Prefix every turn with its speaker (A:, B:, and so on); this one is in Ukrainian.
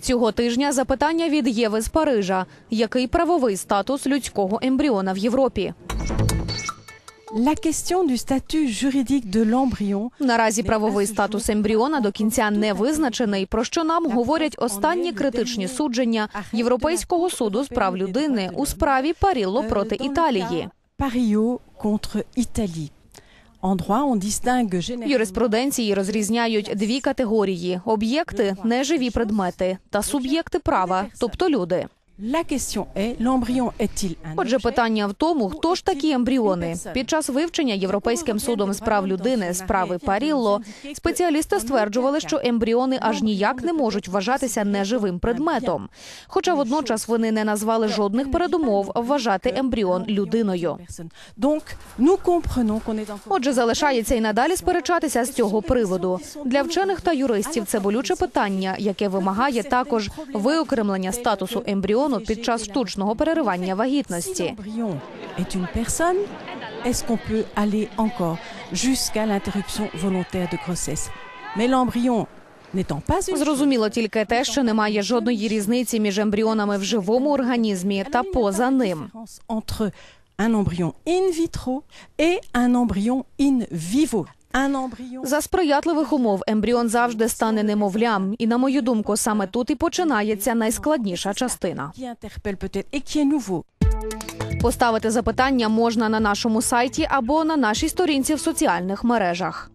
A: Цього тижня запитання від Єви з Парижа. Який правовий статус людського ембріона в Європі?
B: La question du statut juridique de l'embryon
A: Наразі правовий статус ембріона до кінця не визначений, про що нам говорять останні критичні судження Європейського суду з прав людини у справі Парілло проти Італії.
B: cas Parillo contre
A: Юриспруденції розрізняють дві категорії: об'єкти неживі предмети та суб'єкти права, тобто люди. Отже, питання в тому, хто ж такі ембріони. Під час вивчення Європейським судом з прав людини справи Парілло спеціалісти стверджували, що ембріони аж ніяк не можуть вважатися неживим предметом. Хоча водночас вони не назвали жодних передумов вважати ембріон людиною. Отже, залишається і надалі сперечатися з цього приводу. Для вчених та юристів це болюче питання, яке вимагає також виокремлення статусу ембріону під час штучного переривання вагітності.
B: est-ce qu'on peut aller encore jusqu'à l'interruption volontaire de grossesse Mais l'embryon n'étant pas une
A: Зрозуміло тільки те, що немає жодної різниці між ембріонами в живому організмі та поза ним.
B: un embryon in vitro et un embryon in vivo.
A: За сприятливих умов ембріон завжди стане немовлям, і на мою думку, саме тут і починається найскладніша частина. Поставити запитання можна на нашому сайті або на нашій сторінці в соціальних мережах.